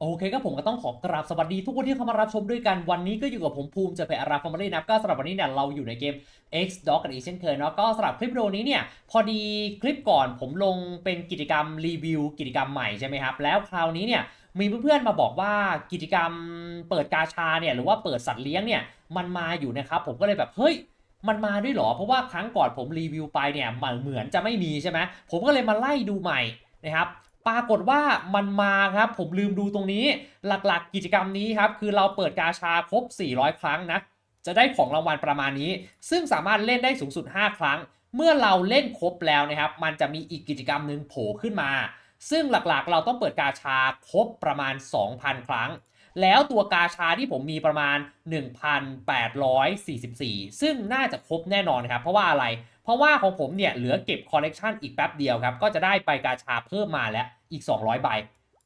โอเคก็ผมก็ต้องขอกราบสวัสดีทุกคนที่เข้ามารับชมด้วยกันวันนี้ก็อยู่กับผมภูมิจอเพอาราฟอร์มารีนับก็สำหรับวันนี้เนี่ยเราอยู่ในเกม X Dog กันอีกเช่นเคยเนาะก็สำหรับคลิปวิดีโอนี้เนี่ยพอดีคลิปก่อนผมลงเป็นกิจกรรมรีวิว กิจกรรมใหม่ใช่ไหมครับแล้วคราวนี้เนี่ยมีเพื่อนๆมาบอกว่ากิจกรรมเปิดกาชาเนี่ยหรือว่าเปิดสัตว์เลี้ยงเนี่ยมันมาอยู่นะครับผมก็เลยแบบเฮ้ยมันมาด้วยหรอ เพราะว่าครั้งก่อนผมรีวิวไปเนี่ยเหมือนจะไม่มีใช่ไหมผมก็เลยมาไล่ดูใหม่นะครับ ปรากฏว่ามันมาครับผมลืมดูตรงนี้หลักๆ กิจกรรมนี้ครับคือเราเปิดกาชาครบ 400 ครั้งนะจะได้ของรางวัลประมาณนี้ ซึ่งสามารถเล่นได้สูงสุด 5 ครั้ง เมื่อเราเล่นครบแล้วนะครับ มันจะมีอีกกิจกรรมหนึ่งโผล่ขึ้นมา ซึ่งหลักๆ เราต้องเปิดกาชาครบประมาณ 2,000 ครั้ง แล้วตัวกาชาที่ผมมีประมาณ 1,844 ซึ่งน่าจะครบแน่นอนครับ เพราะว่าอะไร เพราะว่าของผมเนี่ยเหลือเก็บคอลเลกชันอีกแป๊บเดียวครับ ก็จะได้ไปกาชาเพิ่มมาแล้วอีก 200 ใบ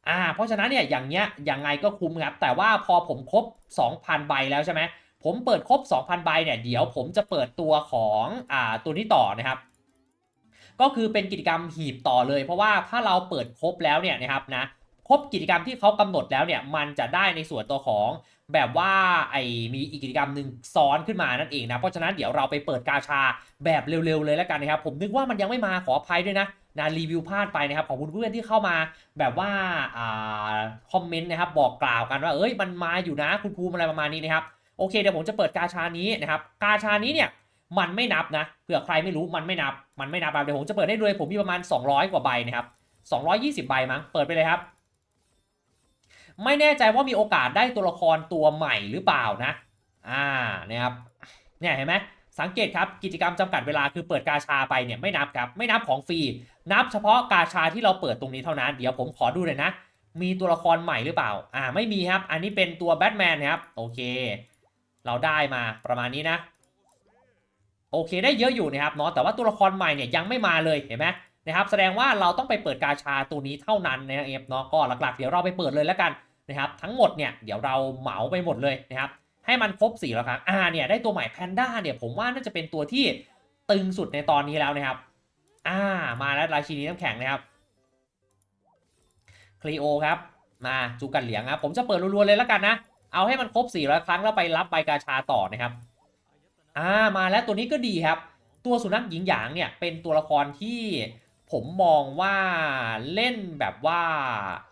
อ่าเพราะฉะนั้นเนี่ยอย่างเงี้ยยังไงก็คุ้มครับ แต่ว่าพอผมครบ 2,000 ใบแล้วใช่ไหมผมเปิดครบ 2,000 ใบเนี่ยเดี๋ยวผมจะเปิดตัวของอ่าตัวนี้ต่อนะครับก็คือเป็นกิจกรรมหีบต่อเลย เพราะว่าถ้าเราเปิดครบแล้วเนี่ยนะครับนะ บกิจกรรมที่เขากำหนดแล้วเนี่ยมันจะได้ในส่วนตัวของแบบว่าไอมีอีกกิจกรรมหนึ่งซ้อนขึ้นมานั่นเองนะ เพราะฉะนั้นเดี๋ยวเราไปเปิดกาชาแบบเร็วๆเลยแล้วกันนะครับ ผมนึกว่ามันยังไม่มาขออภัยด้วยนะนะรีวิวพลาดไปนะครับ ของคุณเพื่อนที่เข้ามาแบบว่าอ่าคอมเมนต์นะครับบอกกล่าวกันว่าเอ้ยมันมาอยู่นะคุณภูมิอะไรประมาณนี้นะครับโอเคเดี๋ยวผมจะเปิดกาชานี้นะครับกาชานี้เนี่ยมันไม่นับนะเผื่อใครไม่รู้มันไม่นับ มันไม่นับเดี๋ยวผมจะเปิดให้ด้วยผมมีประมาณ 200 กว่าใบนะครับ220 ใบมั้งเปิดไปเลยครับ ไม่แน่ใจว่ามีโอกาสได้ตัวละครตัวใหม่หรือเปล่านะ อ่านี่ยครับเนี่ยเห็นไหมสังเกตครับกิจกรรมจำกัดเวลาคือเปิดกาชาไปเนี่ยไม่นับครับไม่นับของฟรีนับเฉพาะกาชาที่เราเปิดตรงนี้เท่านั้น เดี๋ยวผมขอดูหน่อยนะ มีตัวละครใหม่หรือเปล่า อ่าไม่มีครับ อันนี้เป็นตัวแบทแมนนะครับโอเค เราได้มาประมาณนี้นะ โอเคได้เยอะอยู่นะครับเนาะแต่ว่าตัวละครใหม่เนี่ยยังไม่มาเลยเห็นไหมนะครับแสดงว่าเราต้องไปเปิดกาชาตัวนี้เท่านั้นนะครับเนาะก็หลักๆ เดี๋ยวเราไปเปิดเลยแล้วกัน นะครับทั้งหมดเนี่ยเดี๋ยวเราเหมาไปหมดเลยนะครับให้มันครบสี่แล้วครับอ่าเนี่ยได้ตัวใหม่แพนด้าเนี่ยผมว่าน่าจะเป็นตัวที่ตึงสุดในตอนนี้แล้วนะครับอ่ามาแล้วราชินีน้ำแข็งนะครับคลีโอครับมาจูกันเหลียงครับผมจะเปิดรัวๆเลยแล้วกันนะเอาให้มันครบ400ครั้งแล้วไปรับใบกาชาต่อนะครับอ่ามาแล้วตัวนี้ก็ดีครับ ตัวสุนัขหญิงหยางเนี่ยเป็นตัวละครที่ผมมองว่าเล่นแบบว่า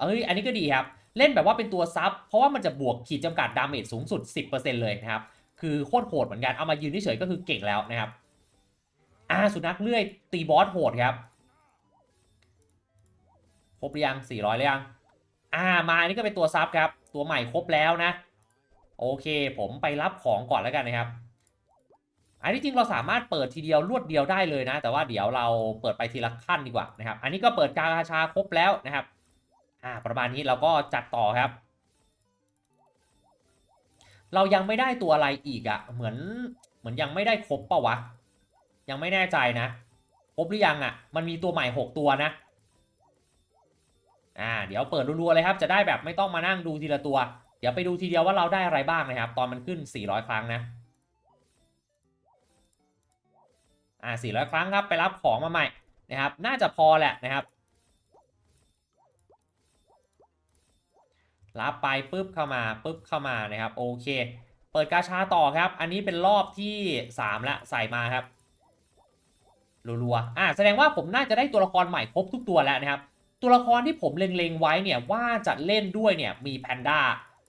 เอ้ย อันนี้ก็ดีครับ เล่นแบบว่าเป็นตัวซับ เพราะว่ามันจะบวกขีดจำกัดดาเมจสูงสุด 10%เลยนะครับ คือโคตรโหดเหมือนกัน เอามายืนเฉยก็คือเก่งแล้วนะครับ อ่าสุนัขเลื่อยตีบอสโหดครับ ครบหรือยัง 400หรือยัง อ่ามาอันนี้ก็เป็นตัวซับครับ ตัวใหม่ครบแล้วนะ โอเค ผมไปรับของก่อนแล้วกันนะครับ อันนี้จริงเราสามารถเปิดทีเดียวรวดเดียวได้เลยนะ แต่ว่าเดี๋ยวเราเปิดไปทีละขั้นดีกว่านะครับ อันนี้ก็เปิดกาชาครบแล้วนะครับ อ่าประมาณนี้เราก็จัดต่อครับ เรายังไม่ได้ตัวอะไรอีกอะ่ะเหมือนเหมือนยังไม่ได้ครบปล่าวะ ยังไม่แน่ใจนะ ครบหรือยังอะ่ะมันมีตัวใหม่ 6 ตัวนะอ่าเดี๋ยวเปิดรัวๆเลยครับ จะได้แบบไม่ต้องมานั่งดูทีละตัว เดี๋ยวไปดูทีเดียวว่าเราได้อะไรบ้างนะครับ ตอนมันขึ้น 400 ครั้งนะอ่า400 ครั้งครับไปรับของมาใหม่นะครับ น่าจะพอแหละนะครับ รับไปปุ๊บเข้ามาปุ๊บเข้ามานะครับโอเค เปิดกาชาต่อครับ อันนี้เป็นรอบที่ 3 ละใส่มาครับรัวๆอ่าแสดงว่าผมน่าจะได้ตัวละครใหม่ครบทุกตัวแล้วนะครับ ตัวละครที่ผมเล็งๆไว้เนี่ยว่าจะเล่นด้วยเนี่ยมีแพนด้า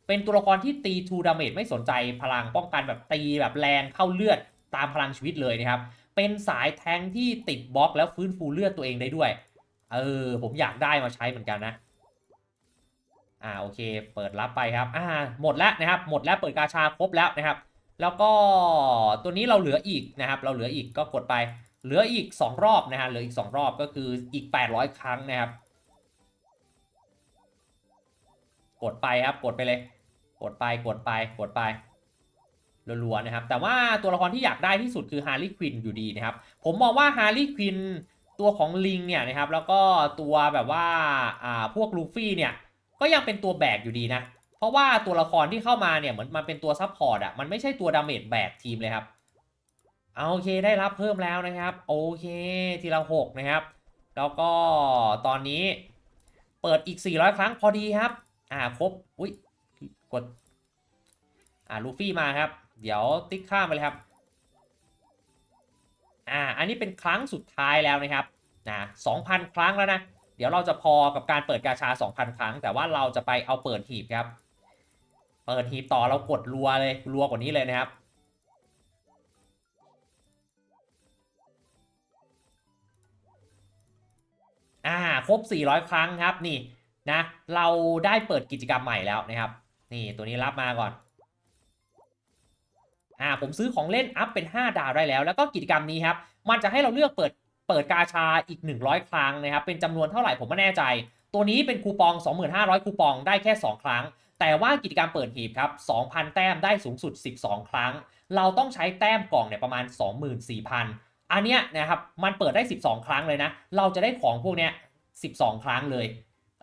เป็นตัวละครที่ตีทูดาเมจไม่สนใจพลังป้องกันแบบตีแบบแรงเข้าเลือดตามพลังชีวิตเลยนะครับ เป็นสายแทงที่ติดบล็อกแล้วฟื้นฟูเลือดตัวเองได้ด้วย เออผมอยากได้มาใช้เหมือนกันนะ อ่าโอเค เปิดรับไปครับอ่าหมดแล้วนะครับ หมดแล้วเปิดกาชาครบแล้วนะครับ แล้วก็ตัวนี้เราเหลืออีกนะครับ เราเหลืออีกก็กดไป เหลืออีก 2 รอบนะฮะเหลืออีก 2 รอบก็คืออีก 800 ครั้งนะครับ กดไปครับกดไปเลย กดไปกดไปกดไปรัวๆนะครับ แต่ว่าตัวละครที่อยากได้ที่สุดคือฮาร์ลีควินอยู่ดีนะครับ ผมมองว่าฮาร์ลีควินตัวของลิงเนี่ยนะครับ แล้วก็ตัวแบบว่าอ่าพวกลูฟี่เนี่ย ก็ยังเป็นตัวแบกอยู่ดีนะ เพราะว่าตัวละครที่เข้ามาเนี่ยเหมือนมันเป็นตัวซับพอร์ตอะมันไม่ใช่ตัวดาเมจแบกทีมเลยครับเอาโอเคได้รับเพิ่มแล้วนะครับ โอเคทีละหกนะครับ แล้วก็ตอนนี้เปิดอีก 400 ครั้งพอดีครับ อ่าครบอุ้ยกด อ่าลูฟี่มาครับ เดี๋ยวติ๊กข้ามไปเลยครับ อ่าอันนี้เป็นครั้งสุดท้ายแล้วนะครับนะสองพันครั้งแล้วนะ ดี๋ยวเราจะพอกับการเปิดกาชา 2,000 ครั้ง แต่ว่าเราจะไปเอาเปิดหีบครับ เปิดหีบต่อเรากดรัวเลยรัวกว่านี้เลยนะครับ อ่าครบ 400 ครั้งครับนี่นะ เราได้เปิดกิจกรรมใหม่แล้วนะครับ นี่ตัวนี้รับมาก่อนอ่าผมซื้อของเล่นอัพเป็น 5 ดาวได้แล้ว แล้วก็กิจกรรมนี้ครับ มันจะให้เราเลือกเปิด เปิดกาชาอีก 100 ครั้งนะครับ เป็นจำนวนเท่าไหร่ผมไม่แน่ใจ ตัวนี้เป็นคูปอง 2500 คูปองได้แค่ 2 ครั้ง แต่ว่ากิจกรรมเปิดหีบครับ 2,000 แต้มได้สูงสุด 12 ครั้ง เราต้องใช้แต้มกล่องเนี่ยประมาณ 24,000 อันเนี้ยนะครับมันเปิดได้ 12 ครั้งเลยนะ เราจะได้ของพวกเนี้ย 12 ครั้งเลย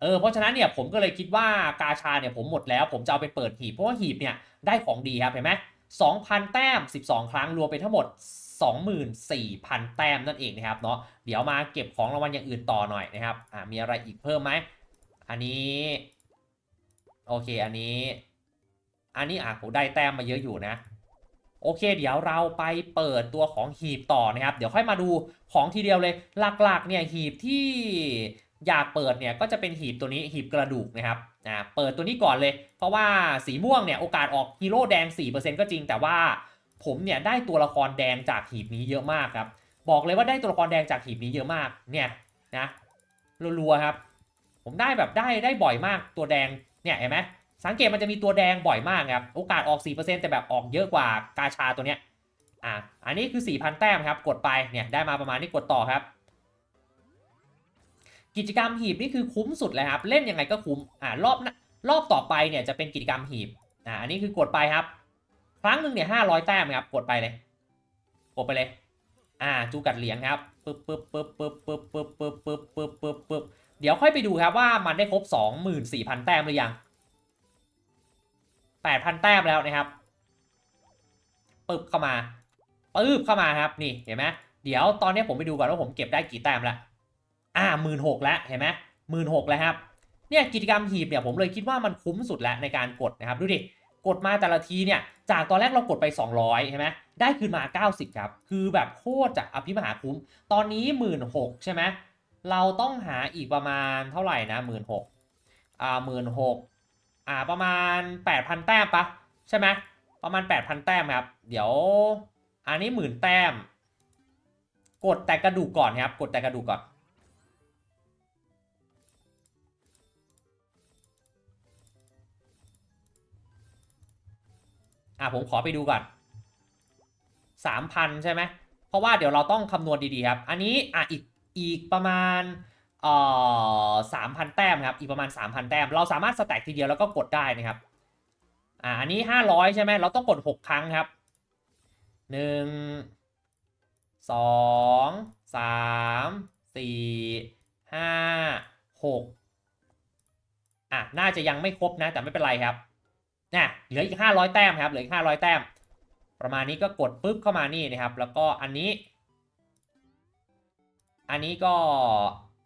เออเพราะฉะนั้นเนี่ยผมก็เลยคิดว่ากาชาเนี่ยผมหมดแล้ว ผมจะเอาไปเปิดหีบเพราะว่าหีบเนี่ยได้ของดีครับเห็นไหม 2,000 แต้ม 12 ครั้งรวมเป็นทั้งหมด 24,000 แต้มนั่นเองนะครับเนาะเดี๋ยวมาเก็บของรางวัลอย่างอื่นต่อหน่อยนะครับอ่ามีอะไรอีกเพิ่มไหมอันนี้โอเคอันนี้ อันนี้อะผมได้แต้มมาเยอะอยู่นะโอเค เดี๋ยวเราไปเปิดตัวของหีบต่อนะครับ เดี๋ยวค่อยมาดูของทีเดียวเลย หลักๆเนี่ยหีบที่อยากเปิดเนี่ยก็จะเป็นหีบตัวนี้หีบกระดูกนะครับ อ่าเปิดตัวนี้ก่อนเลย เพราะว่าสีม่วงเนี่ยโอกาสออกฮีโร่แดง 4%ก็จริง แต่ว่าผมเนี่ยได้ตัวละครแดงจากหีบนี้เยอะมากครับ บอกเลยว่าได้ตัวละครแดงจากหีบนี้เยอะมากเนี่ยนะรัวๆครับ ผมได้แบบได้ได้บ่อยมากตัวแดงเนี่ยเห็นไหมสังเกตมันจะมีตัวแดงบ่อยมากครับโอกาสออก 4%แต่แบบออกเยอะกว่ากาชาตัวเนี้ยอะอันนี้คือ 4,000 แต้มครับกดไปเนี่ยได้มาประมาณนี้กดต่อครับ กิจกรรมหีบนี่คือคุ้มสุดเลยครับ เล่นยังไงก็คุ้มอ่ารอบหน้รอบต่อไปเนี่ยจะเป็นกิจกรรมหีบอ่าอันนี้คือกดไปครับ ครั้งหนึ่งเนี่ย500แต้มครับกดไปเลย กดไปเลย อ่าจูกัดเหรียญครับปึ๊บปึ๊บปึ๊บปึ๊บปึ๊บปึ๊บปึ๊บปึ๊บปึ๊บปึ๊บปึ๊บเดี๋ยวค่อยไปดูครับว่ามันได้ครบ24,000แต้มหรือยัง8,000แต้มแล้วนะครับปึ๊บเข้ามาปึ๊บเข้ามาครับนี่เห็นไหมเดี๋ยวตอนนี้ผมไปดูก่อนว่าผมเก็บได้กี่แต้มแล้ว อ่าหมื่นหกแล้วเห็นไหมหมื่นหกแล้วครับเนี่ยกิจกรรมหีบเนี่ยผมเลยคิดว่ามันคุ้มสุดแล้วในการกดนะครับดูดิกดมาแต่ละทีเนี่ยจากตอนแรกเรากดไป 200ใช่ไหมได้คืนมา 90 ครับ คือแบบโคตรจะอภิมหาคุ้ม ตอนนี้ 1 6ื่นใช่ไหมเราต้องหาอีกประมาณเท่าไหร่นะ1 6ื่นอ่าหมื่นหกอ่าประมาณ 8,000 แต้มปะใช่ไหมประมาณ 8,000 แต้มครับ เดี๋ยวอันนี้หมื่นแต้ม กดแต่กระดูกก่อนครับ กดแต่กระดูกก่อน อะผมขอไปดูก่อน3,000ใช่ไหมเพราะว่าเดี๋ยวเราต้องคำนวณดีๆครับ อันนี้อะอีกอีกประมาณเอ่อ3,000แต้มครับ อีกประมาณ3,000แต้ม เราสามารถสแต็กทีเดียวแล้วก็กดได้นะครับอ่าอันนี้500ใช่ไหมเราต้องกด6ครั้งครับหนึ่งสองสามสี่ห้าหกอะน่าจะยังไม่ครบนะ แต่ไม่เป็นไรครับ น่ะเหลืออีก 500 แต้มครับเหลืออีก 500 แต้ม ประมาณนี้ก็กดปุ๊บเข้ามานี่นะครับ แล้วก็อันนี้ อันนี้ก็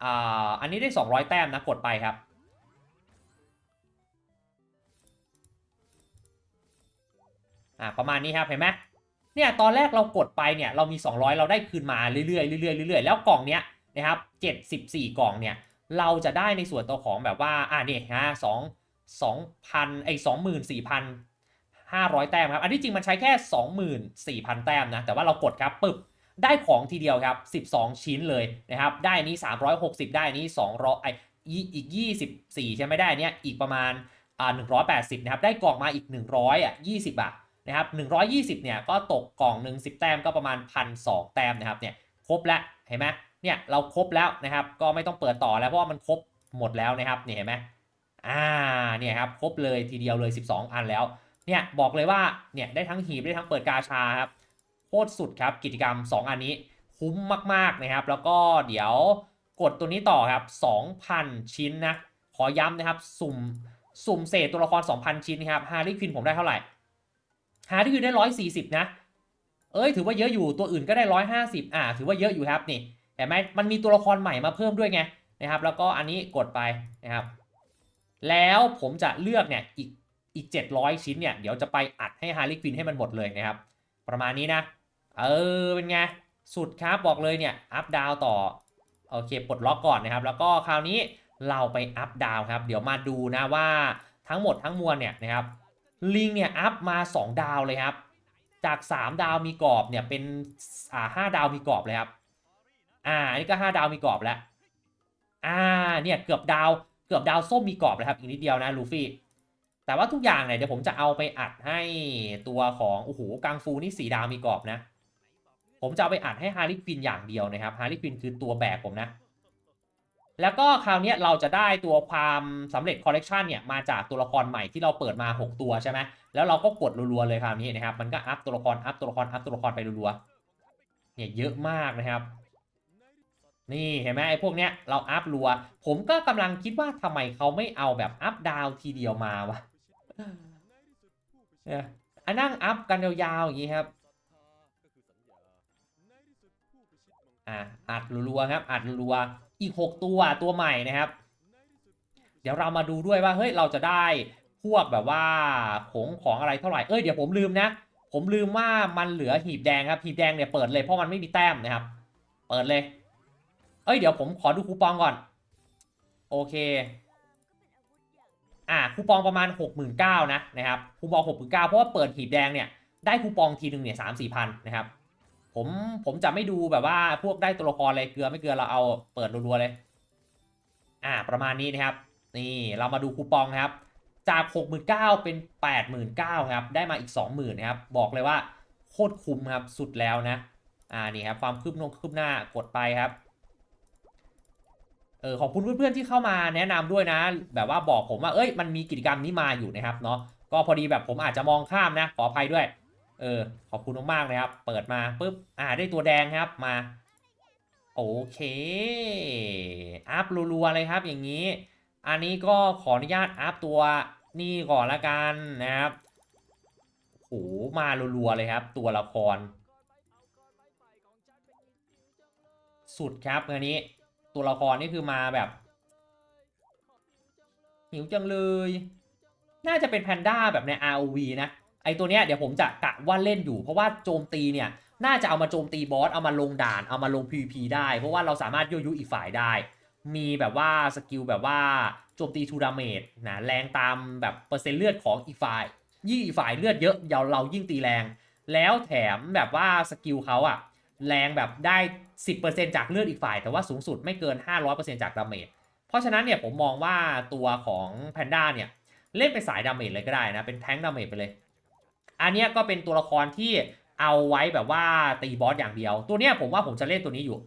อ่าอันนี้ได้ 200 แต้มนะกดไปครับอ่าประมาณนี้ครับเห็นไหมเนี่ยตอนแรกเรากดไปเนี่ยเรามี 200 เราได้คืนมาเรื่อยๆเรื่อยๆเรื่อยๆแล้วกล่องเนี้ยนะครับ74 กล่องเนี่ยเราจะได้ในส่วนตัวของแบบว่าอ่านี่ฮะส องสองพันไอ้สองหมื่นสี่พันห้าร้อยแต้มครับ อันที่จริงมันใช้แค่สองหมื่นสี่พันแต้มนะ แต่ว่าเรากดครับปึ๊บได้ของทีเดียวครับ 12 ชิ้นเลยนะครับ ได้นี้ 360 ได้นี้200ไออีก 24 ใช่ไหมได้นเนี้ยอีกประมาณอ่า180 นะครับ ได้กล่องมาอีก 100อะ20บาทนะครับ120 เนี่ยก็ตกกล่องหนึ่ง10 แต้มก็ประมาณ1,002แต้มนะครับเนี่ยครบแล้วเห็นไหมเนี่ยเราครบแล้วนะครับ ก็ไม่ต้องเปิดต่อแล้วเพราะว่ามันครบหมดแล้วนะครับเนี่ยเห็นไหม อ่าเนี่ยครับครบเลยทีเดียวเลย 12 อันแล้วเนี่ยบอกเลยว่าเนี่ยได้ทั้งหีบได้ทั้งเปิดกาชาครับโคตรสุดครับกิจกรรม 2 อันนี้คุ้มมากๆนะครับ แล้วก็เดี๋ยวกดตัวนี้ต่อครับ 2,000 ชิ้นนะขอย้ำนะครับสุ่มสุ่มเศษตัวละคร 2,000 ชิ้นนะครับฮาร์รี่ควินผมได้เท่าไหร่หาที่คือได้ร้อยสี่สิบนะ เอ้ยถือว่าเยอะอยู่ตัวอื่นก็ได้ร้อยห้าสิบอ่า ถือว่าเยอะอยู่ครับนี่เห็นไหมมันมีตัวละครใหม่มาเพิ่มด้วยไงนะครับ แล้วก็อันนี้กดไปนะครับ แล้วผมจะเลือกเนี่ยอีกอีก 700 ชิ้นเนี่ยเดี๋ยวจะไปอัดให้ฮาร์ลีควินให้มันหมดเลยนะครับ ประมาณนี้นะ เออเป็นไง สุดครับบอกเลยเนี่ยอัพดาวต่อโอเคปลดล็อกก่อนนะครับ แล้วก็คราวนี้เราไปอัพดาวครับ เดี๋ยวมาดูนะว่าทั้งหมดทั้งมวลเนี่ยนะครับลิงเนี่ยอัพมา 2 ดาวเลยครับ จาก 3 ดาวมีกรอบเนี่ยเป็นอ่าห้าดาวมีกรอบเลยครับอ่านนี้ก็ 5 ดาวมีกรอบแล้วอ่าเนี่ยเกือบดาว กือบดาวส้มมีกรอบเลยครับ อีกนิดเดียวนะลูฟี่แต่ว่าทุกอย่างเนี่ยเดี๋ยวผมจะเอาไปอัดให้ตัวของโอ้โหกังฟูนี่สีดาวมีกรอบนะ ผมจะเอาไปอัดให้ฮาริควินอย่างเดียวนะครับฮาริควินคือตัวแบกผมนะ แล้วก็คราวนี้เราจะได้ตัวความสำเร็จคอลเลกชันเนี่ยมาจากตัวละครใหม่ที่เราเปิดมา 6 ตัวใช่ไหมแล้วเราก็กดรัวๆเลยคราวนี้นะครับมันก็อัพตัวละครอัพตัวละครอัพตัวละครไปรัวๆเนี่ยเยอะมากนะครับ นี่เห็นไหมไอ้พวกเนี้ยเราอัพรัว ผมก็กำลังคิดว่าทำไมเขาไม่เอาแบบอัพดาวทีเดียวมาวะเนี่ยอันนั่งอัพกันยาวๆอย่างนี้ครับอะอัดรัวๆครับอัดรัวๆอีก 6 ตัวตัวใหม่นะครับ เดี๋ยวเรามาดูด้วยว่าเฮ้ยเราจะได้พวกแบบว่าของของอะไรเท่าไหร่เอ้ยเดี๋ยวผมลืมนะ ผมลืมว่ามันเหลือหีบแดงครับหีบแดงเนี่ยเปิดเลยเพราะมันไม่มีแต้มนะครับ เปิดเลย เอ้ยเดี๋ยวผมขอดูคูปองก่อน โอเค อ่าคูปองประมาณ 69,000นะนะครับคูปอง69,000เพราะว่าเปิดหีบแดงเนี่ยได้คูปองทีหนึ่งเนี่ยสามสี่พันนะครับ ผมผมจะไม่ดูแบบว่าพวกได้ตัวละครอะไรเกลือไม่เกลือเราเอาเปิดรัวๆเลย อ่าประมาณนี้นะครับ นี่เรามาดูคูปองนะครับ จาก 69,000เป็น 89,000ครับได้มาอีก 20,000นะครับบอกเลยว่าโคตรคุ้มครับสุดแล้วนะ อ่านี่ครับความคืบหน้าคืบหน้ากดไปครับ เออขอบคุณเพื่อนๆที่เข้ามาแนะนำด้วยนะ แบบว่าบอกผมว่าเอ้ยมันมีกิจกรรมนี้มาอยู่นะครับเนาะก็พอดีแบบผมอาจจะมองข้ามนะขออภัยด้วยเออขอบคุณมากๆเลยครับ เปิดมาปุ๊บอ่าได้ตัวแดงครับมา โอเค อัพรัวๆเลยครับอย่างนี้ อันนี้ก็ขออนุญาตอัพตัวนี่ก่อนละกันนะครับโหมารัวๆเลยครับ ตัวละคร สุดครับอันนี้ ตัวละครนี่คือมาแบบ หิวจังเลย น่าจะเป็นแพนด้าแบบใน ROV นะ ไอตัวเนี้ยเดี๋ยวผมจะกะว่าเล่นอยู่ เพราะว่าโจมตีเนี่ย น่าจะเอามาโจมตีบอส เอามาลงด่าน เอามาลง PVP ได้ เพราะว่าเราสามารถยั่วยุอีกฝ่ายได้ มีแบบว่าสกิลแบบว่าโจมตีทูดาเมจนะแรงตามแบบเปอร์เซ็นต์เลือดของอีกฝ่าย ยิ่งอีกฝ่ายเลือดเยอะเราเรายิ่งตีแรง แล้วแถมแบบว่าสกิลเขาอะ แรงแบบได้ 10%จากเลือดอีกฝ่าย แต่ว่าสูงสุดไม่เกิน 500%จากดาเมจ เพราะฉะนั้นเนี่ยผมมองว่าตัวของแพนด้าเนี่ย เล่นเป็นสายดาเมจเลยก็ได้นะ เป็นแท้งดาเมจไปเลย อันนี้ก็เป็นตัวละครที่เอาไว้แบบว่าตีบอสอย่างเดียว ตัวเนี้ยผมว่าผมจะเล่นตัวนี้อยู่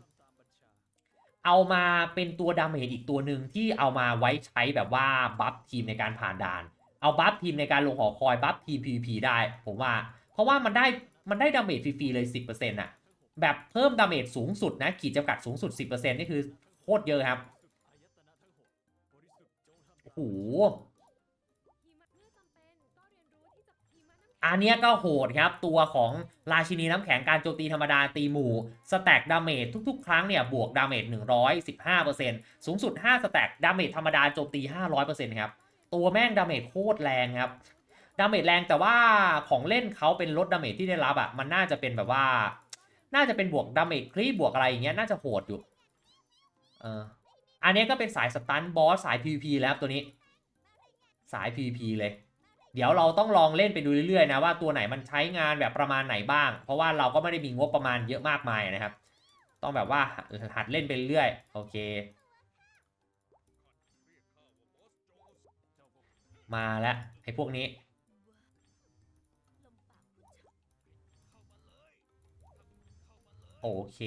เอามาเป็นตัวดาเมจอีกตัวหนึ่งที่เอามาไว้ใช้แบบว่าบัฟทีมในการผ่านด่าน เอาบัฟทีมในการลงหอคอยบัฟทีม PVP ได้ ผมว่า เพราะว่ามันได้มันได้ดาเมจฟรีๆเลย 10%น่ะ แบบเพิ่มดาเมจสูงสุดนะขีดจำกัดสูงสุด 10%นี่คือโคตรเยอะครับโอ้โหอันเนี้ยก็โหดครับ ตัวของราชินีน้ำแข็งการโจมตีธรรมดาตีหมู่ สแต็กดาเมจทุกๆ ครั้งเนี่ย บวกดาเมจ115%สูงสุด 5 สแต็กดาเมจธรรมดาโจมตี 500%ครับ ตัวแม่งดาเมจโคตรแรงครับ ดาเมจแรงแต่ว่าของเล่นเขาเป็นลดดาเมจที่ได้รับอะ่ะ มันน่าจะเป็นแบบว่า น่าจะเป็นบวกดาเมจครีบวกอะไรอย่างเงี้ยน่าจะโหดอยู่เอออันนี้ก็เป็นสายสตันบอสสาย PVP แล้วตัวนี้ สาย PVP เลย เดี๋ยวเราต้องลองเล่นไปดูเรื่อยๆนะว่าตัวไหนมันใช้งานแบบประมาณไหนบ้าง เพราะว่าเราก็ไม่ได้มีงบประมาณเยอะมากมายนะครับ ต้องแบบว่าหัดเล่นไปเรื่อยโอเค มาแล้วไอ้พวกนี้ โอเค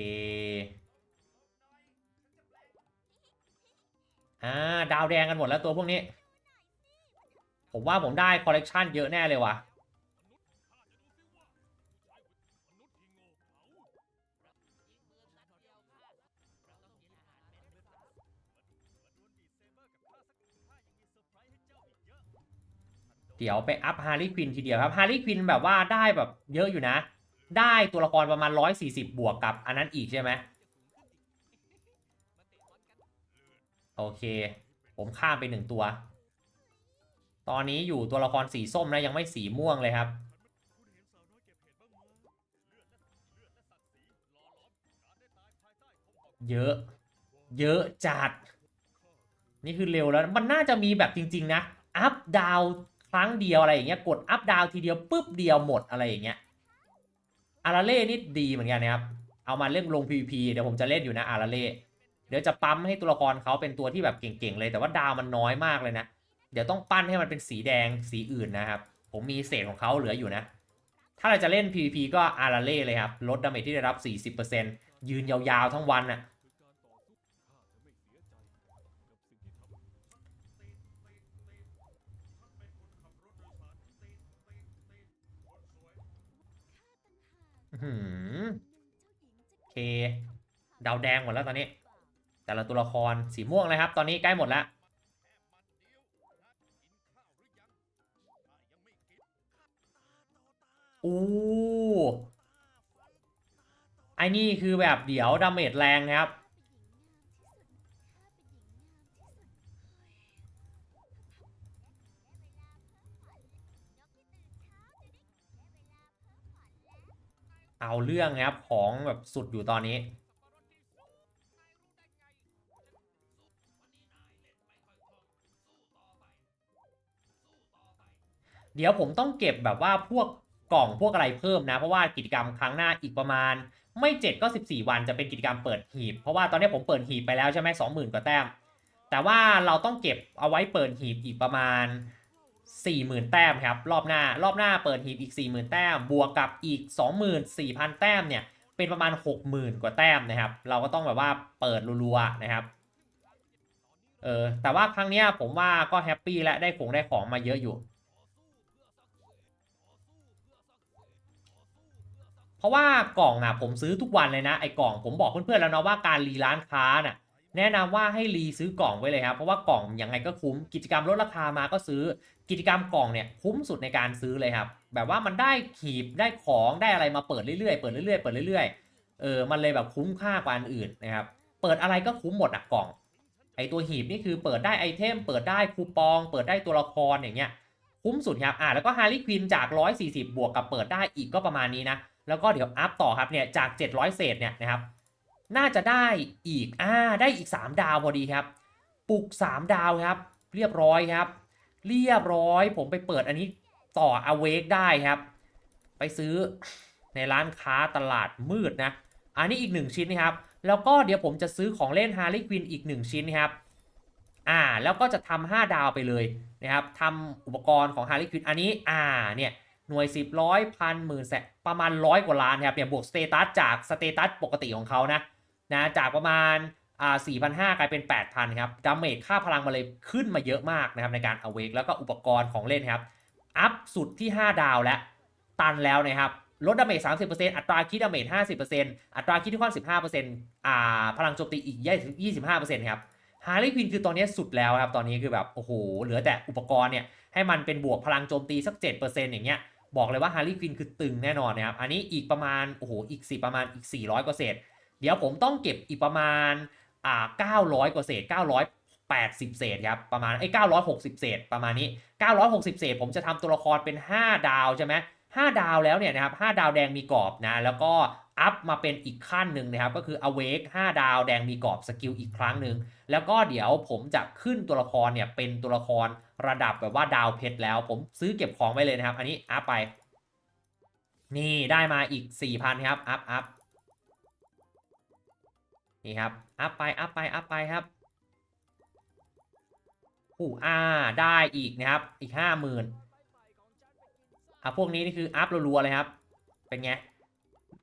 อ่า ดาวแดงกันหมดแล้วตัวพวกนี้ ผมว่าผมได้คอลเลกชันเยอะแน่เลยว่ะ เดี๋ยวไปอัพฮาร์ y ีควินทีเดียวครับฮาร์ y ีควินแบบว่าได้แบบเยอะอยู่นะ ได้ตัวละครประมาณ 140 บวกกับอันนั้นอีกใช่ไหมโอเค ผมข้ามไปหนึ่งตัว ตอนนี้อยู่ตัวละครสีส้มนะยังไม่สีม่วงเลยครับ เยอะ เยอะจัด นี่คือเร็วแล้ว มันน่าจะมีแบบจริง ๆ นะ อัพดาวครั้งเดียวอะไรอย่างเงี้ย กดอัพดาวทีเดียวปุ๊บเดียวหมดอะไรอย่างเงี้ย อาราเล่นี่ดีเหมือนกันนะครับ เอามาเล่นลง PVP เดี๋ยวผมจะเล่นอยู่นะอาราเล่เดี๋ยวจะปั๊มให้ตัวละครเขาเป็นตัวที่แบบเก่งๆเลย แต่ว่าดาวมันน้อยมากเลยนะ เดี๋ยวต้องปั้นให้มันเป็นสีแดงสีอื่นนะครับ ผมมีเศษของเขาเหลืออยู่นะ ถ้าเราจะเล่น PVP ก็อาราเล่เลยครับ ลดดาเมจที่ได้รับ 40%ยืนยาวๆทั้งวันน่ะ เค ดาวแดงหมดแล้วตอนนี้ แต่ละตัวละครสีม่วงเลยครับ ตอนนี้ใกล้หมดแล้วอู้ไอ้นี่คือแบบเดี๋ยวดาเมจแรงนะครับ เอาเรื่องนะครับของแบบสุดอยู่ตอนนี้ เดี๋ยวผมต้องเก็บแบบว่าพวกกล่องพวกอะไรเพิ่มนะ เพราะว่ากิจกรรมครั้งหน้าอีกประมาณ ไม่7ก็ 14 วันจะเป็นกิจกรรมเปิดหีบ เพราะว่าตอนนี้ผมเปิดหีบไปแล้วใช่ไหมสองหมื่นกว่าแต้ม แต่ว่าเราต้องเก็บเอาไว้เปิดหีบอีกประมาณ 40,000 แต้มครับรอบหน้ารอบหน้าเปิดหีบอีก 40,000 แต้ม บวกกับอีก 24,000 แต้มเนี่ยเป็นประมาณ 60,000 กว่าแต้มนะครับ เราก็ต้องแบบว่าเปิดรัวๆนะครับเออแต่ว่าครั้งเนี้ยผมว่าก็แฮปปี้และได้ของได้ของมาเยอะอยู่ เพราะว่ากล่องอะผมซื้อทุกวันเลยนะไอ้กล่องผมบอกเพื่อนๆแล้วเนาะว่าการรีร้านค้าน่ะแนะนำว่าให้รีซื้อกล่องไว้เลยครับเพราะว่ากล่องยังไงก็คุ้มกิจกรรมลดราคามาก็ซื้อ กิจกรรมกล่องเนี่ยคุ้มสุดในการซื้อเลยครับ แบบว่ามันได้ขีบได้ของได้อะไรมาเปิดเรื่อยๆเปิดเรื่อยๆเปิดเรื่อยๆเออมันเลยแบบคุ้มค่ากว่าอันอื่นนะครับเปิดอะไรก็คุ้มหมดอะกล่อง ไอตัวหีบนี่คือเปิดได้ไอเทม เปิดได้คูปอง เปิดได้ตัวละครอย่างเงี้ยคุ้มสุดครับอ่าแล้วก็ฮาร์ลีควินจาก 140 บวกกับเปิดได้อีกก็ประมาณนี้นะแล้วก็เดี๋ยวอัพต่อครับเนี่ยจาก 700 เศษเนี่ยนะครับน่าจะได้อีกอ่าได้อีก 3 ดาวพอดีครับ ปลุก 3 ดาวครับ เรียบร้อยครับ เรียบร้อย ผมไปเปิดอันนี้ต่ออเวกได้ครับ ไปซื้อในร้านค้าตลาดมืดนะ อันนี้อีก 1 ชิ้นนะครับ แล้วก็เดี๋ยวผมจะซื้อของเล่นฮาร์ลีควินอีก 1 ชิ้นนะครับ อ่า แล้วก็จะทำ5ดาวไปเลยนะครับทำอุปกรณ์ของฮาร์ลีควินอันนี้ อ่า เนี่ย หน่วย 10ร้อยพันหมื่นแสนประมาณร้อยกว่าล้านครับ เนี่ย บวกสเตตัสจากสเตตัสปกติของเขานะ นะ จากประมาณ อ่า4,500 กลายเป็น 8,000 ครับดาเมจค่าพลังมาเลยขึ้นมาเยอะมากนะครับในการอเวกแล้วก็อุปกรณ์ของเล่นครับ อัพสุดที่ 5 ดาวแล้ว ตันแล้วนะครับ ลดดาเมจ 30%อัตราคิดดาเมจ 50%อัตราคิดที่ค่อน15%อ่า พลังโจมตีอีก 25%ครับฮาร์ลีควินคือตอนนี้สุดแล้วครับ ตอนนี้คือแบบ โอ้โห เหลือแต่อุปกรณ์เนี่ย ให้มันเป็นบวกพลังโจมตีสัก 7%อย่างเงี้ย บอกเลยว่าฮาร์ลีควินคือตึงแน่นอนนะครับ อันนี้อีกประมาณ โอ้โห อีก 4 ประมาณอีก 400กว่าเศษ เดี๋ยวผมต้องเก็บอีกประมาณ อ่า900 กว่าเศษ 980 เศษครับประมาณไอ้960 เศษประมาณนี้ 960 เศษ ผมจะทำตัวละครเป็น 5 ดาวใช่ไหม5ดาวแล้วเนี่ยนะครับ5ดาวแดงมีกรอบนะแล้วก็อัพมาเป็นอีกขั้นหนึ่งนะครับ ก็คือ awake 5 ดาวแดงมีกรอบสกิลอีกครั้งหนึ่งแล้วก็เดี๋ยวผมจะขึ้นตัวละครเนี่ยเป็นตัวละครระดับแบบว่าดาวเพชรแล้ว ผมซื้อเก็บของไว้เลยนะครับ อันนี้อัพไป นี่ได้มาอีก4,000ครับอัพอัพ นี่ครับ อัพไป อัพไป อัพไปครับอู้อ่า ได้อีกนะครับ อีก50,000อะพวกนี้นี่คืออัพรัวๆเลยครับ เป็นไง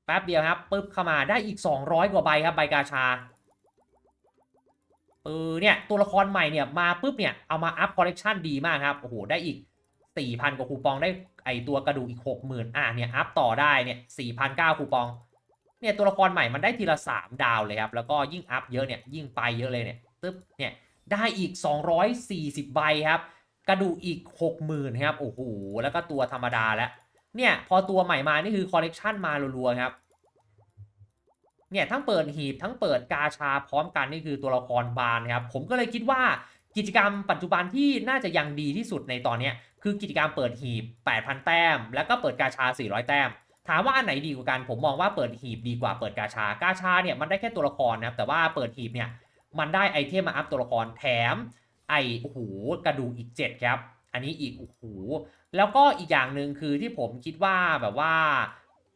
แป๊บเดียวครับปึ๊บเข้ามาได้อีก 200 กว่าใบครับใบกาชาเออเนี่ยตัวละครใหม่เนี่ยมาปุ๊บเนี่ยเอามาอัพคอลเลกชันดีมากครับโอ้โหได้อีก 4,000 กว่าคูปองได้ไอตัวกระดูกอีก 60,000อะเนี่ยอัพต่อได้เนี่ย4,009คูปอง เนี่ยตัวละครใหม่มันได้ทีละ3ดาวเลยครับ แล้วก็ยิ่งอัพเยอะเนี่ยยิ่งไปเยอะเลยเนี่ยตึ๊บเนี่ยได้อีก 240 ใบครับ กระดูอีก 60,000ครับโอ้โหแล้วก็ตัวธรรมดาแล้วเนี่ยพอตัวใหม่มานี่คือคอลเลกชันมารัวๆครับเนี่ยทั้งเปิดหีบทั้งเปิดกาชาพร้อมกันนี่คือตัวละครบานครับผมก็เลยคิดว่ากิจกรรมปัจจุบันที่น่าจะยังดีที่สุดในตอนนี้คือกิจกรรมเปิดหีบ 8,000 แต้ม แล้วก็เปิดกาชา 400 แต้ม ถามว่าอันไหนดีกว่ากันผมมองว่าเปิดหีบดีกว่าเปิดกาชากาชาเนี่ยมันได้แค่ตัวละครนะครับแต่ว่าเปิดหีบเนี่ยมันได้ไอเทมมาอัพตัวละครแถมไอโอ้โหกระดูกอีก 7 ครับ อันนี้อีกโอ้โหแล้วก็อีกอย่างหนึ่งคือที่ผมคิดว่าแบบว่า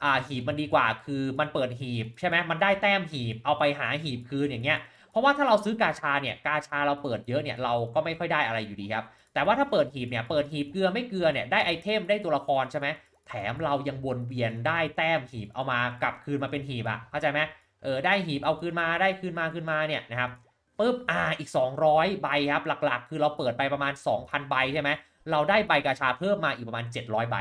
อ่าหีบมันดีกว่าคือมันเปิดหีบใช่ไหมมันได้แต้มหีบเอาไปหาหีบคืนอย่างเงี้ยเพราะว่าถ้าเราซื้อกาชาเนี่ยกาชาเราเปิดเยอะเนี่ยเราก็ไม่ค่อยได้อะไรอยู่ดีครับแต่ว่าถ้าเปิดหีบเนี่ยเปิดหีบเกลือไม่เกลือเนี่ยได้ไอเทมได้ตัวละครใช่ไหม แถมเรายังวนเวียนได้แต้มหีบเอามากลับคืนมาเป็นหีบอะเข้าใจไหมเออได้หีบเอาคืนมาได้คืนมาคืนมาเนี่ยนะครับปุ๊บอ่าอีก 200 ใบครับหลักๆ คือเราเปิดไปประมาณ 2,000 ใบใช่ไหมเราได้ใบกาชาเพิ่มมาอีกประมาณ 700 ใบ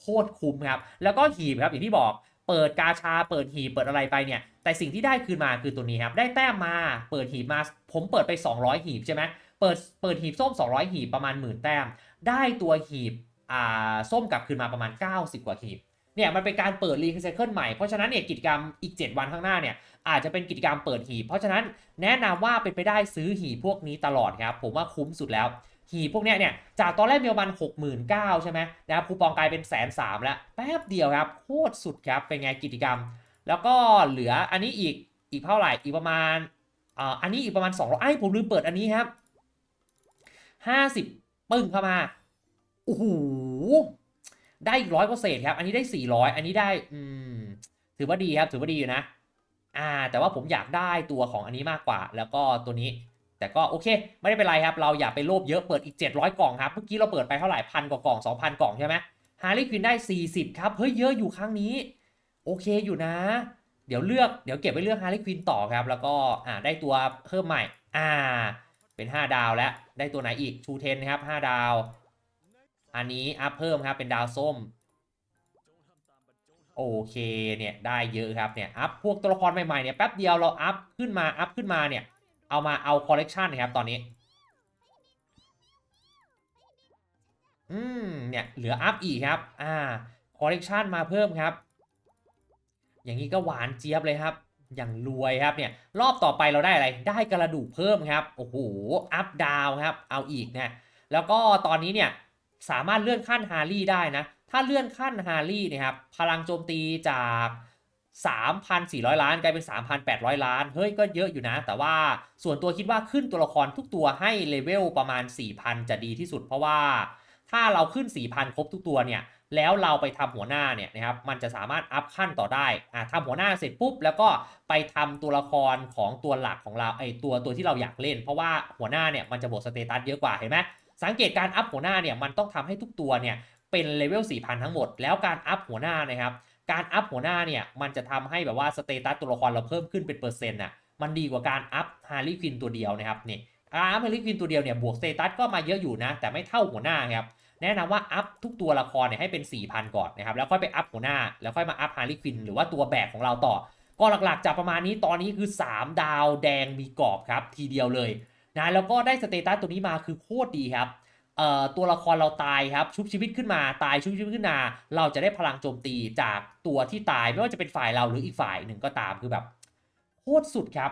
โคตรคุ้มครับ แล้วก็หีบครับอย่างที่บอกเปิดกาชาเปิดหีบเปิดอะไรไปเนี่ยแต่สิ่งที่ได้คืนมาคือตัวนี้ครับได้แต้มมาเปิดหีบมา ผมเปิดไป 200 หีบใช่ไหมเปิดเปิดหีบส้ม 200 หีบประมาณหมื่นแต้ม ได้ตัวหีบ อ่าส้มกลับคืนมาประมาณ 90 กว่าหีบเนี่ยมันเป็นการเปิดรีไซเคิลใหม่ เพราะฉะนั้นเนี่ยกิจกรรมอีก 7 วันข้างหน้าเนี่ยอาจจะเป็นกิจกรรมเปิดหีบ เพราะฉะนั้นแนะนำว่าเป็นไปได้ซื้อหีบพวกนี้ตลอดครับผมว่าคุ้มสุดแล้ว หีบพวกเนี้ยเนี่ยจากตอนแรกมีประมาณหกหมื่นเก้าใช่ไหมนะครับคูปองกลายเป็นแสนสามแล้วแป๊บเดียวครับโคตรสุดครับเป็นไงกิจกรรม แล้วก็เหลืออันนี้อีกอีกเท่าไหร่อีกประมาณอ่าอันนี้อีกประมาณ2 0 0ไอ้ยผมลืมเปิดอันนี้ครับ50ปึ้งเข้ามา โอ้โหได้อีกร้อยเปอร์เซ็นต์ครับ อันนี้ได้400อันนี้ได้ อืม ถือว่าดีครับ ถือว่าดีอยู่นะ อ่า แต่ว่าผมอยากได้ตัวของอันนี้มากกว่า แล้วก็ตัวนี้ แต่ก็โอเค ไม่ได้เป็นไรครับ เราอย่าไปโลภเยอะ เปิดอีก 700 กล่องครับ เมื่อกี้เราเปิดไปเท่าไหร่พันกว่ากล่อง 2,000 กล่องใช่ไหมฮาร์ลีควินได้ 40 ครับ เฮ้ย เยอะอยู่ครั้งนี้ โอเคอยู่นะ เดี๋ยวเลือก เดี๋ยวเก็บไปเลือกฮาร์ลีควินต่อครับ แล้วก็ อ่า ได้ตัวเพิ่มใหม่ อ่า เป็น 5 ดาวแล้ว ได้ตัวไหนอีก ชูเทนครับ 5 ดาว อันนี้อัพเพิ่มครับเป็นดาวส้ม โอเคเนี่ยได้เยอะครับเนี่ยอัพพวกตัวละครใหม่ๆเนี่ยแป๊บเดียวเราอัพขึ้นมาอัพขึ้นมาเนี่ยเอามาเอาคอลเลกชันนะครับตอนนี้ อืมเนี่ยเหลืออัพอีกครับ อ่าคอลเลกชันมาเพิ่มครับ อย่างนี้ก็หวานเจี๊ยบเลยครับอย่างรวยครับเนี่ยรอบต่อไปเราได้อะไรได้กระดูกเพิ่มครับโอ้โหอัพดาวครับ เอาอีกนะแล้วก็ตอนนี้เนี่ย สามารถเลื่อนขั้นฮาร์รี่ได้นะ ถ้าเลื่อนขั้นฮาร์รี่นะครับ พลังโจมตีจาก 3,400 ล้านกลายเป็น 3,800 ล้าน เฮ้ยก็เยอะอยู่นะ แต่ว่าส่วนตัวคิดว่าขึ้นตัวละครทุกตัวให้เลเวลประมาณ 4,000 จะดีที่สุด เพราะว่าถ้าเราขึ้น 4,000 ครบทุกตัวเนี่ย แล้วเราไปทำหัวหน้าเนี่ยนะครับ มันจะสามารถอัพขั้นต่อได้อ่าทำหัวหน้าเสร็จปุ๊บ แล้วก็ไปทำตัวละครของตัวหลักของเราไอตัวตัวที่เราอยากเล่น เพราะว่าหัวหน้าเนี่ยมันจะบวกสเตตัสเยอะกว่าเห็นไหม สังเกตการอัพหัวหน้าเนี่ยมันต้องทำให้ทุกตัวเนี่ยเป็นเลเวล4,000 ทั้งหมด แล้วการอัพหัวหน้านะครับ การอัพหัวหน้าเนี่ยมันจะทำให้แบบว่าสเตตัสตัวละครเราเพิ่มขึ้นเป็นเปอร์เซ็นต์อะมันดีกว่าการอัพฮาร์ลีควินตัวเดียวนะครับนี่อัพฮาร์ลีควินตัวเดียวเนี่ยบวกสเตตัสก็มาเยอะอยู่นะ แต่ไม่เท่าหัวหน้าครับแนะนำว่าอัพทุกตัวละครเนี่ยให้เป็น 4,000 ก่อนนะครับแล้วค่อยไปอัพหัวหน้า แล้วค่อยมาอัพฮาร์ลีควินหรือว่าตัวแบกของเราต่อ ก็หลักๆจากประมาณนี้ตอนนี้คือ 3 ดาวแดงมีกรอบครับทีเดียวเลย นะแล้วก็ได้สเตตัสตัวนี้มาคือโคตรดีครับเอ่อตัวละครเราตายครับชุบชีวิตขึ้นมาตายชุบชีวิตขึ้นมา เราจะได้พลังโจมตีจากตัวที่ตายไม่ว่าจะเป็นฝ่ายเราหรืออีกฝ่ายหนึ่งก็ตามคือแบบโคตรสุดครับ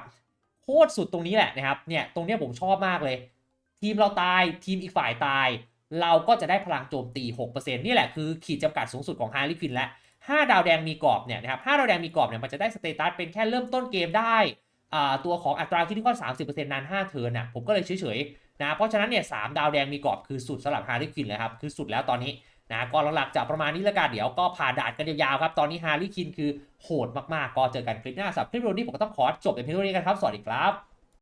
โคตรสุดตรงนี้แหละนะครับเนี่ยตรงนี้ผมชอบมากเลย ทีมเราตายทีมอีกฝ่ายตาย เราก็จะได้พลังโจมตี 6%นี่แหละคือขีดจำกัดสูงสุดของฮาร์ลีควินและ5ดาวแดงมีกรอบเนี่ยนะครับ5ดาวแดงมีกรอบเนี่ยมันจะได้สเตตัสเป็นแค่เริ่มต้นเกมได้ ตัวของอัตราคิดที่ข้อร์เซ็นต์นานห้าเทิร์นน่ะผมก็เลยเฉยๆนะเพราะฉะนั้นเนี่ยสามดาวแดงมีกรอบคือสุดสำหรับฮาร์รี่คินเลยครับคือสุดแล้วตอนนี้นะก็หลักๆจะประมาณนี้ละกันเดี๋ยวก็ผ่าด่านกันยาวๆครับ ตอนนี้ฮาร์รี่คินคือโหดมากๆ ก็เจอกันคลิปหน้าสำหรับคลิปวิดีโอนี้ผมก็ต้องขอจบเป็นเพียงเท่านี้กันครับ สวัสดีครับ